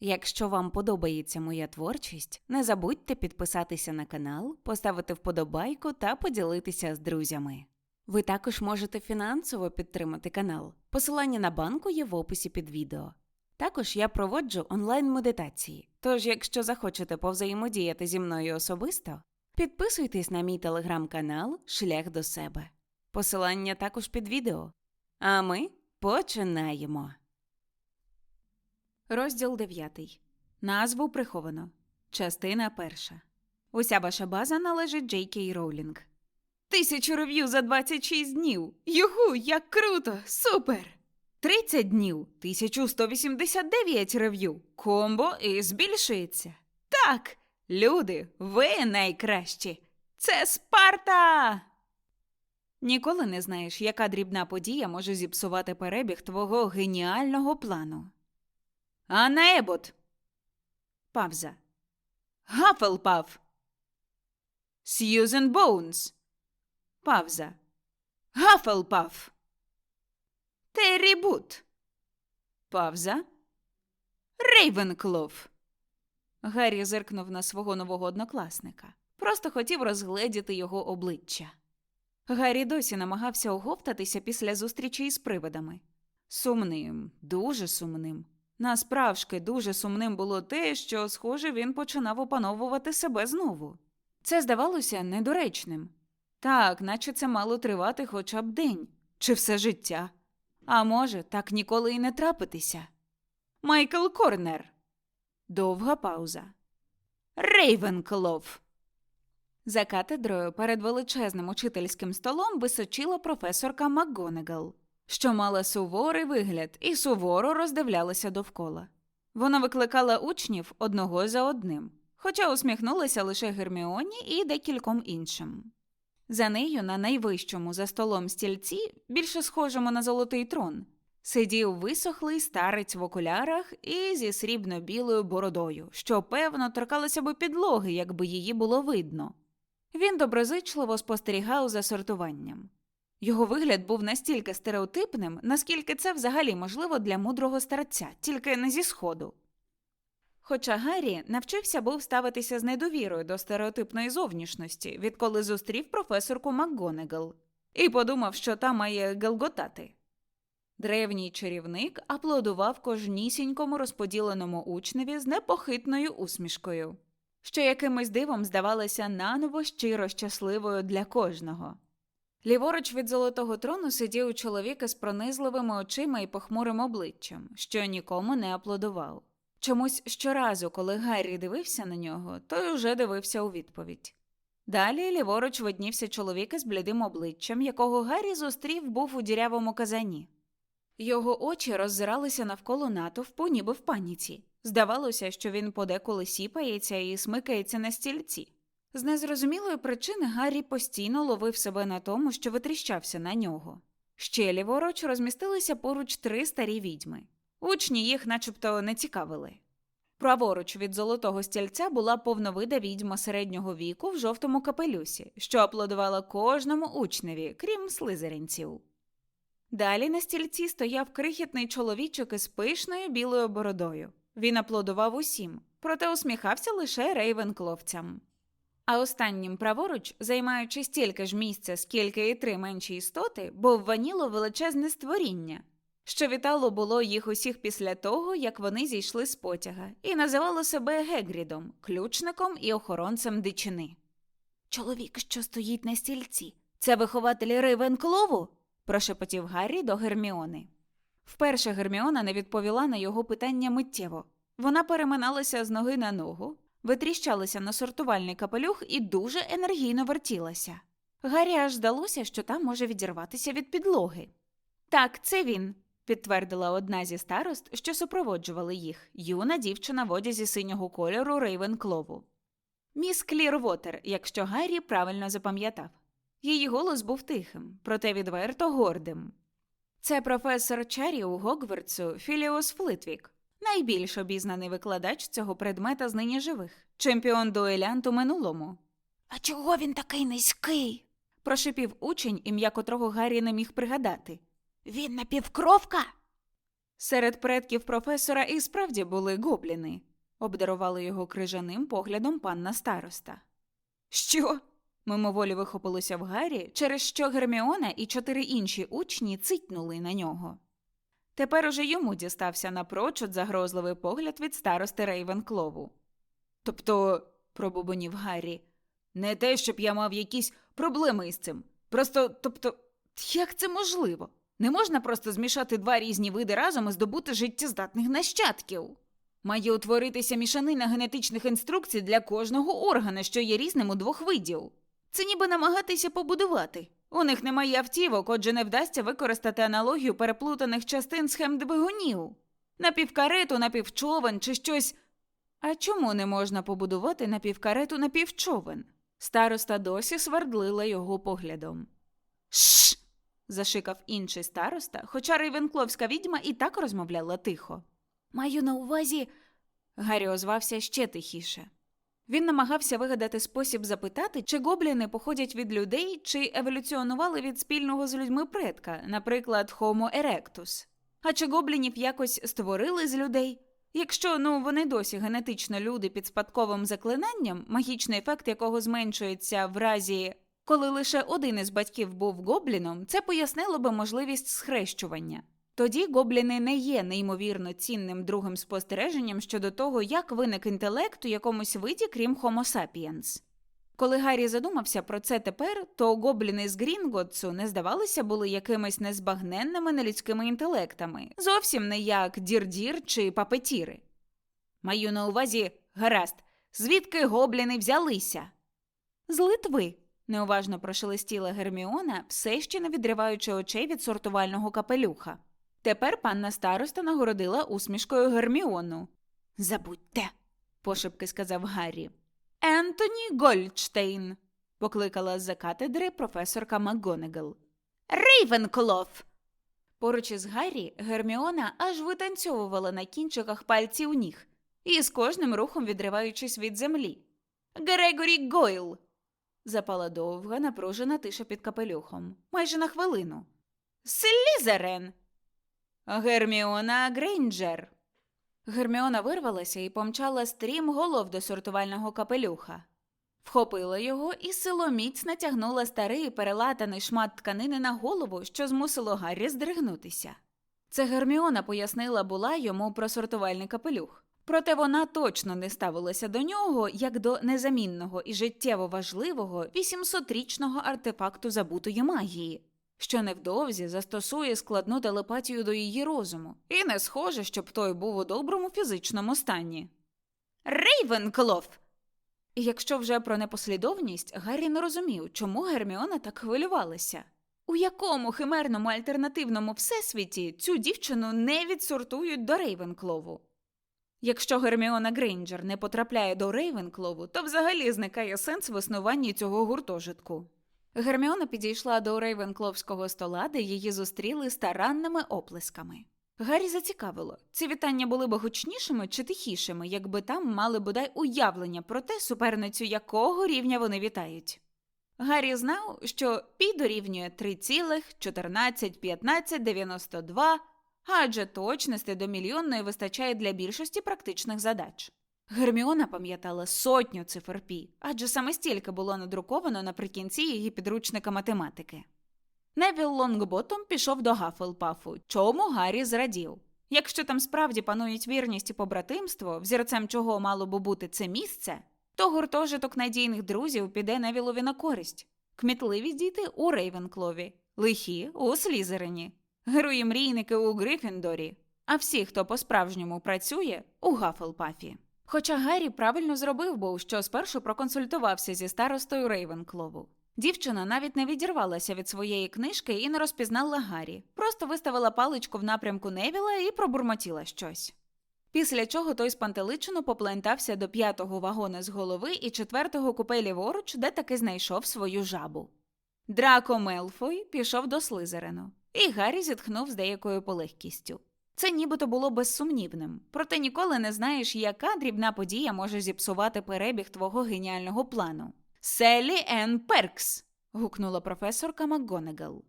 Якщо вам подобається моя творчість, не забудьте підписатися на канал, поставити вподобайку та поділитися з друзями. Ви також можете фінансово підтримати канал. Посилання на банку є в описі під відео. Також я проводжу онлайн-медитації, тож, якщо захочете повзаємодіяти зі мною особисто, підписуйтесь на мій телеграм-канал Шлях до себе. Посилання також під відео. А ми починаємо. Розділ 9. Назву приховано. Частина перша. Уся ваша база належить Джей Кей Роулінг. Тисячу рев'ю за 26 днів. Юху, як круто! Супер! 30 днів 1189 рев'ю. Комбо і збільшується. Так, люди, ви найкращі. Це Спарта! Ніколи не знаєш, яка дрібна подія може зіпсувати перебіг твого геніального плану. Анна Ебот. Павза. Гафелпаф. Сьюзен Боунс. Павза. Гафелпаф. Террі Бут. Павза. Рейвенклов. Гаррі зиркнув на свого нового однокласника. Просто хотів розгледіти його обличчя. Гаррі досі намагався оговтатися після зустрічі із привидами. Сумним, дуже сумним. Насправжки дуже сумним було те, що, схоже, він починав опановувати себе знову. Це здавалося недоречним. Так, наче це мало тривати хоча б день чи все життя. А може, так ніколи і не трапитися. Майкл Корнер. Довга пауза. Рейвенклов. За катедрою перед величезним учительським столом височила професорка МакГонегал, що мала суворий вигляд і суворо роздивлялася довкола. Вона викликала учнів одного за одним, хоча усміхнулася лише Герміоні і декільком іншим. За нею на найвищому за столом стільці, більше схожому на золотий трон, сидів висохлий старець в окулярах і зі срібно-білою бородою, що певно торкалося би підлоги, якби її було видно. Він доброзичливо спостерігав за сортуванням. Його вигляд був настільки стереотипним, наскільки це взагалі можливо для мудрого старця, тільки не зі сходу. Хоча Гаррі навчився був ставитися з недовірою до стереотипної зовнішності, відколи зустрів професорку МакГонегал, і подумав, що та має гелготати. Древній чарівник аплодував кожнісінькому розподіленому учневі з непохитною усмішкою, що якимось дивом здавалася наново щиро щасливою для кожного. Ліворуч від золотого трону сидів чоловік із пронизливими очима і похмурим обличчям, що нікому не аплодував. Чомусь щоразу, коли Гаррі дивився на нього, той уже дивився у відповідь. Далі ліворуч виднівся чоловік із блідим обличчям, якого Гаррі зустрів був у дірявому казані. Його очі роззиралися навколо натовпу, ніби в паніці. Здавалося, що він подеколи сіпається і смикається на стільці. З незрозумілої причини Гаррі постійно ловив себе на тому, що витріщався на нього. Ще ліворуч розмістилися поруч три старі відьми. Учні їх начебто не цікавили. Праворуч від золотого стільця була повновида відьма середнього віку в жовтому капелюсі, що аплодувала кожному учневі, крім слизеринців. Далі на стільці стояв крихітний чоловічок із пишною білою бородою. Він аплодував усім, проте усміхався лише рейвенкловцям. А останнім праворуч, займаючи стільки ж місця, скільки і три менші істоти, був ваніло величезне створіння, що вітало було їх усіх після того, як вони зійшли з потяга, і називало себе Гегрідом, ключником і охоронцем дичини. Чоловік, що стоїть на стільці, це вихователь Рейвенклову? прошепотів Гаррі до Герміони. Вперше Герміона не відповіла на його питання миттєво. Вона переминалася з ноги на ногу, витріщалася на сортувальний капелюх і дуже енергійно вертілася. Гаррі аж здалося, що там може відірватися від підлоги. Так, це він, підтвердила одна зі старост, що супроводжували їх, юна дівчина в одязі синього кольору Рейвенклову. Міс Клірвотер, якщо Гаррі правильно запам'ятав. Її голос був тихим, проте відверто гордим. Це професор Чарі у Гогвартсу Філіос Флитвік, найбільш обізнаний викладач цього предмета з нині живих, чемпіон дуелянт у минулому. А чого він такий низький? Прошипів учень, ім'я котрого Гаррі не міг пригадати. Він напівкровка? Серед предків професора і справді були гобліни, обдарували його крижаним поглядом панна староста. Що? мимоволі вихопилося в Гаррі, через що Герміона і чотири інші учні цитнули на нього. Тепер уже йому дістався напрочуд загрозливий погляд від старости Рейвенклову. Тобто, пробубонів Гаррі, не те, щоб я мав якісь проблеми із цим. Просто, тобто, як це можливо? Не можна просто змішати два різні види разом і здобути життєздатних нащадків. Має утворитися мішанина генетичних інструкцій для кожного органа, що є різним у двох видів. Це ніби намагатися побудувати. У них немає автівок, отже, не вдасться використати аналогію переплутаних частин схем двигунів. Напівкарету, напівчовен чи щось. А чому не можна побудувати напівкарету напівчовен? Староста досі свердлила його поглядом. Шш. зашикав інший староста, хоча рейвенкловська відьма і так розмовляла тихо. Маю на увазі. Гаррі озвався ще тихіше. Він намагався вигадати спосіб запитати, чи гобліни походять від людей, чи еволюціонували від спільного з людьми предка, наприклад, Homo erectus. А чи гоблінів якось створили з людей? Якщо ну вони досі генетично люди під спадковим заклинанням, магічний ефект якого зменшується в разі, коли лише один із батьків був гобліном, це пояснило би можливість схрещування. Тоді гобліни не є неймовірно цінним другим спостереженням щодо того, як виник інтелект у якомусь виді, крім Homo sapiens. Коли Гаррі задумався про це тепер, то гобліни з Грінготсу не здавалися були якимись незбагненними нелюдськими інтелектами, зовсім не як дірдір чи папетіри. Маю на увазі гаразд, звідки гобліни взялися? З Литви, неуважно прошелестіла Герміона, все ще не відриваючи очей від сортувального капелюха. Тепер панна староста нагородила усмішкою Герміону. Забудьте. пошепки сказав Гаррі. Ентоні Гольдштейн, покликала з-за катедри професорка МакГонегал. Рейвенклов. Поруч із Гаррі Герміона аж витанцьовувала на кінчиках пальців ніг, і з кожним рухом відриваючись від землі. Грегорі Гойл. Запала довга, напружена тиша під капелюхом, майже на хвилину. Слізерен. Герміона Грейнджер. Герміона вирвалася і помчала стрім голов до сортувального капелюха. Вхопила його і силоміць натягнула старий перелатаний шмат тканини на голову, що змусило Гаррі здригнутися. Це Герміона пояснила була йому про сортувальний капелюх. Проте вона точно не ставилася до нього як до незамінного і життєво важливого 800-річного артефакту забутої магії, що невдовзі застосує складну телепатію до її розуму, і не схоже, щоб той був у доброму фізичному стані. Рейвенклов! І якщо вже про непослідовність, Гаррі не розумів, чому Герміона так хвилювалася. У якому химерному альтернативному всесвіті цю дівчину не відсортують до Рейвенклову? Якщо Герміона Грейнджер не потрапляє до Рейвенклову, то взагалі зникає сенс в існуванні цього гуртожитку. Герміона підійшла до Рейвенкловського стола, де її зустріли старанними оплесками. Гаррі зацікавило, ці вітання були б гучнішими чи тихішими, якби там мали бодай уявлення про те, суперницю якого рівня вони вітають. Гаррі знав, що пі дорівнює 3,141592, адже точності до мільйонної вистачає для більшості практичних задач. Герміона пам'ятала сотню цифр пі, адже саме стільки було надруковано наприкінці її підручника математики. Невіл Лонгботом пішов до Гафелпафу, чому Гаррі зрадів. Якщо там справді панують вірність і побратимство, взірцем чого мало б бути це місце, то гуртожиток надійних друзів піде Невілові на користь. Кмітливі діти у Рейвенклові, лихі у Слізерині, герої мрійники у Грифіндорі, а всі, хто по-справжньому працює, у Гафелпафі. Хоча Гаррі правильно зробив був, що спершу проконсультувався зі старостою Рейвенклову. Дівчина навіть не відірвалася від своєї книжки і не розпізнала Гаррі, просто виставила паличку в напрямку Невіла і пробурмотіла щось. Після чого той спантеличено поплентався до п'ятого вагона з голови і четвертого купе ліворуч, де таки знайшов свою жабу. Драко Мелфой пішов до Слизерену, і Гаррі зітхнув з деякою полегкістю. Це нібито було безсумнівним, проте ніколи не знаєш, яка дрібна подія може зіпсувати перебіг твого геніального плану. Селі Енн Перкс. гукнула професорка МакГонегал.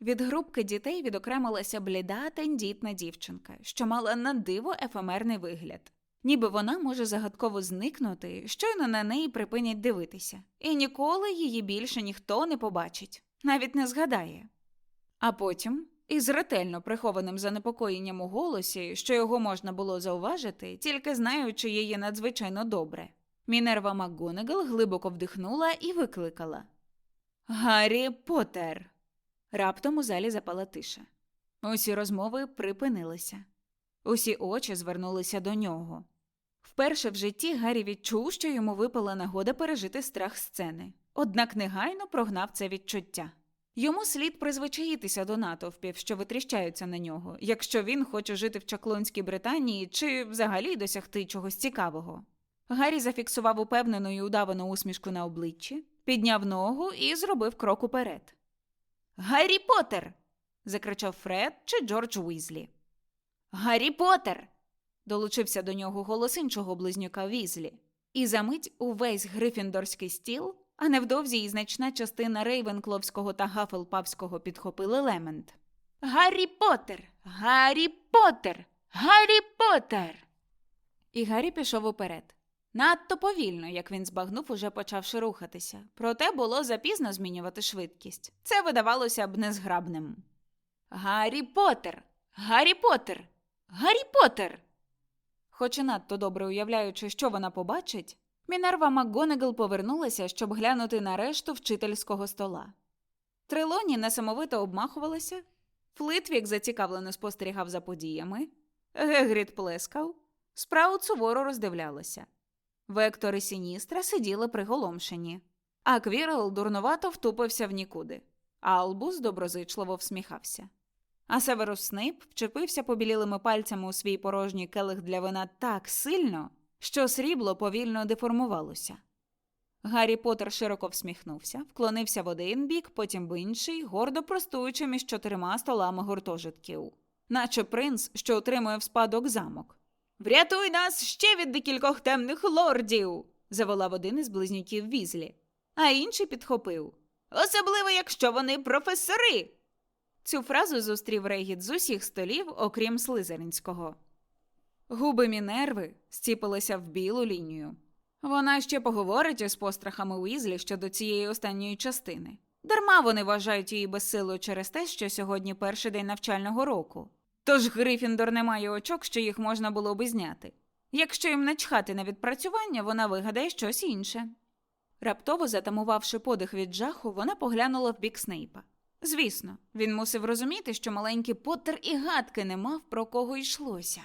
Від групки дітей відокремилася бліда тендітна дівчинка, що мала на диво ефемерний вигляд. Ніби вона може загадково зникнути, щойно на неї припинять дивитися, і ніколи її більше ніхто не побачить, навіть не згадає. А потім, із ретельно прихованим занепокоєнням у голосі, що його можна було зауважити, тільки знаючи її надзвичайно добре, Мінерва МакГонегал глибоко вдихнула і викликала Гаррі Поттер!» Раптом у залі запала тиша. Усі розмови припинилися. Усі очі звернулися до нього. Вперше в житті Гаррі відчув, що йому випала нагода пережити страх сцени, однак негайно прогнав це відчуття. Йому слід призвичаїтися до натовпів, що витріщаються на нього, якщо він хоче жити в Чаклонській Британії чи взагалі досягти чогось цікавого. Гаррі зафіксував упевнену і удавану усмішку на обличчі, підняв ногу і зробив крок уперед. Гаррі Поттер!» – закричав Фред чи Джордж Уізлі. Гаррі Поттер!» – долучився до нього голос іншого близнюка Візлі. І за мить увесь грифіндорський стіл, а невдовзі і значна частина Рейвенкловського та Гафелпавського підхопили лемент. Гаррі Поттер! Гаррі Поттер! Гаррі Поттер! І Гаррі пішов уперед. Надто повільно, як він збагнув, уже почавши рухатися. Проте було запізно змінювати швидкість. Це видавалося б незграбним. Гаррі Поттер! Гаррі Поттер! Гаррі Поттер! Хоч і надто добре уявляючи, що вона побачить, Мінерва МакГонегал повернулася, щоб глянути на решту вчительського стола. Трелоні несамовито обмахувалася, Флитвік зацікавлено спостерігав за подіями, Гегрід плескав, Спраут суворо роздивлялася. Вектор і Сіністра сиділи приголомшені, а Квірл дурнувато втупився в нікуди. Албус доброзичливо всміхався. А Северус Снейп вчепився побілілими пальцями у свій порожній келих для вина так сильно, що срібло повільно деформувалося. Гаррі Поттер широко всміхнувся, вклонився в один бік, потім в інший, гордо простуючи між чотирма столами гуртожитків, наче принц, що отримує в спадок замок. Врятуй нас ще від декількох темних лордів. заволав один із близнюків Візлі, а інший підхопив. Особливо, якщо вони професори. Цю фразу зустрів регіт з усіх столів, окрім слизеринського. Губи Мінерви стіпилися в білу лінію. Вона ще поговорить із пострахами Уізлі щодо цієї останньої частини. Дарма вони вважають її безсилою через те, що сьогодні перший день навчального року. Тож Грифіндор не має очок, що їх можна було би зняти. Якщо їм начхати на відпрацювання, вона вигадає щось інше. Раптово затамувавши подих від жаху, вона поглянула в бік Снейпа. Звісно, він мусив розуміти, що маленький Поттер і гадки не мав, про кого йшлося.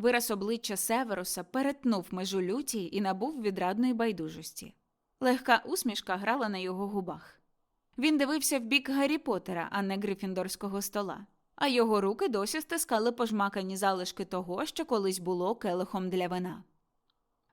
Вираз обличчя Северуса перетнув межу люті і набув відрадної байдужості. Легка усмішка грала на його губах. Він дивився в бік Гаррі Поттера, а не грифіндорського стола, а його руки досі стискали пожмакані залишки того, що колись було келихом для вина.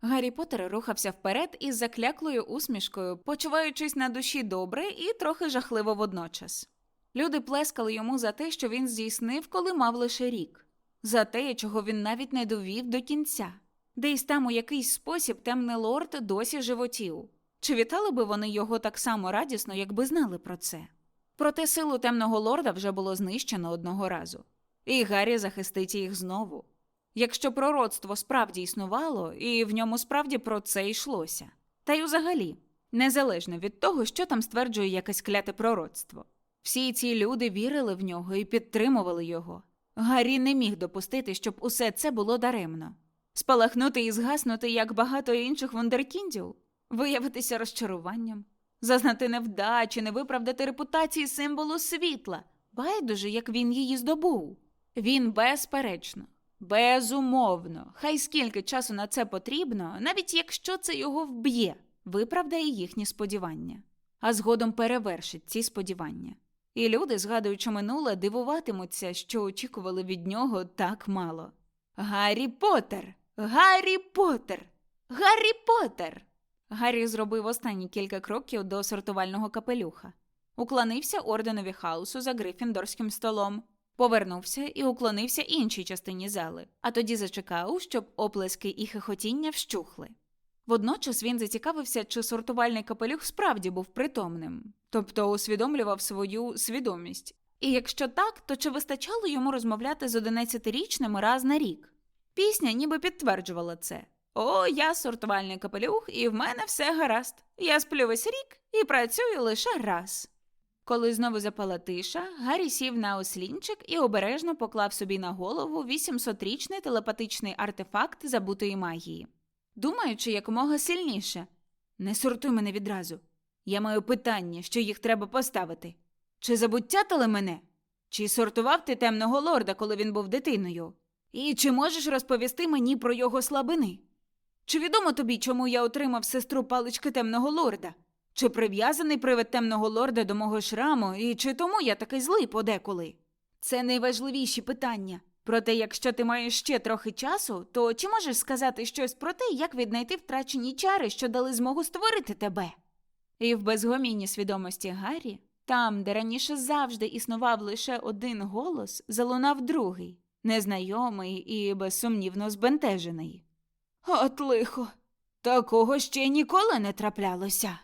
Гаррі Поттер рухався вперед із закляклою усмішкою, почуваючись на душі добре і трохи жахливо водночас. Люди плескали йому за те, що він здійснив, коли мав лише рік, за те, чого він навіть не довів до кінця, десь там у якийсь спосіб темний лорд досі животів. Чи вітали би вони його так само радісно, якби знали про це? Проте силу темного лорда вже було знищено одного разу, і Гаррі захистить їх знову. Якщо пророцтво справді існувало, і в ньому справді про це йшлося. Та й взагалі, незалежно від того, що там стверджує якесь кляте пророцтво. Всі ці люди вірили в нього і підтримували його. Гаррі не міг допустити, щоб усе це було даремно. Спалахнути і згаснути, як багато інших вундеркіндів, виявитися розчаруванням, зазнати невдачі, не виправдати репутації символу світла, байдуже, як він її здобув. Він безперечно, безумовно, хай скільки часу на це потрібно, навіть якщо це його вб'є, виправдає їхні сподівання, а згодом перевершить ці сподівання. І люди, згадуючи минуле, дивуватимуться, що очікували від нього так мало. Гаррі Поттер! Гаррі Поттер! Гаррі Поттер! Гаррі зробив останні кілька кроків до сортувального капелюха. Уклонився орденові хаосу за грифіндорським столом, повернувся і уклонився іншій частині зали, а тоді зачекав, щоб оплески і хихотіння вщухли. Водночас він зацікавився, чи сортувальний капелюх справді був притомним, тобто усвідомлював свою свідомість. І якщо так, то чи вистачало йому розмовляти з 11-річними раз на рік? Пісня ніби підтверджувала це. О, я сортувальний капелюх, і в мене все гаразд. Я сплю весь рік і працюю лише раз. Коли знову запала тиша, Гаррі сів на ослінчик і обережно поклав собі на голову 800-річний телепатичний артефакт забутої магії. Думаючи якомога сильніше. Не сортуй мене відразу. Я маю питання, що їх треба поставити. Чи забуттятили мене? Чи сортував ти темного лорда, коли він був дитиною? І чи можеш розповісти мені про його слабини? Чи відомо тобі, чому я отримав сестру палички темного лорда? Чи прив'язаний привид темного лорда до мого шраму, і чи тому я такий злий подеколи? Це найважливіші питання. Проте, якщо ти маєш ще трохи часу, то чи можеш сказати щось про те, як віднайти втрачені чари, що дали змогу створити тебе? І в безгомінні свідомості Гаррі, там, де раніше завжди існував лише один голос, залунав другий, незнайомий і безсумнівно збентежений. От лихо, такого ще ніколи не траплялося.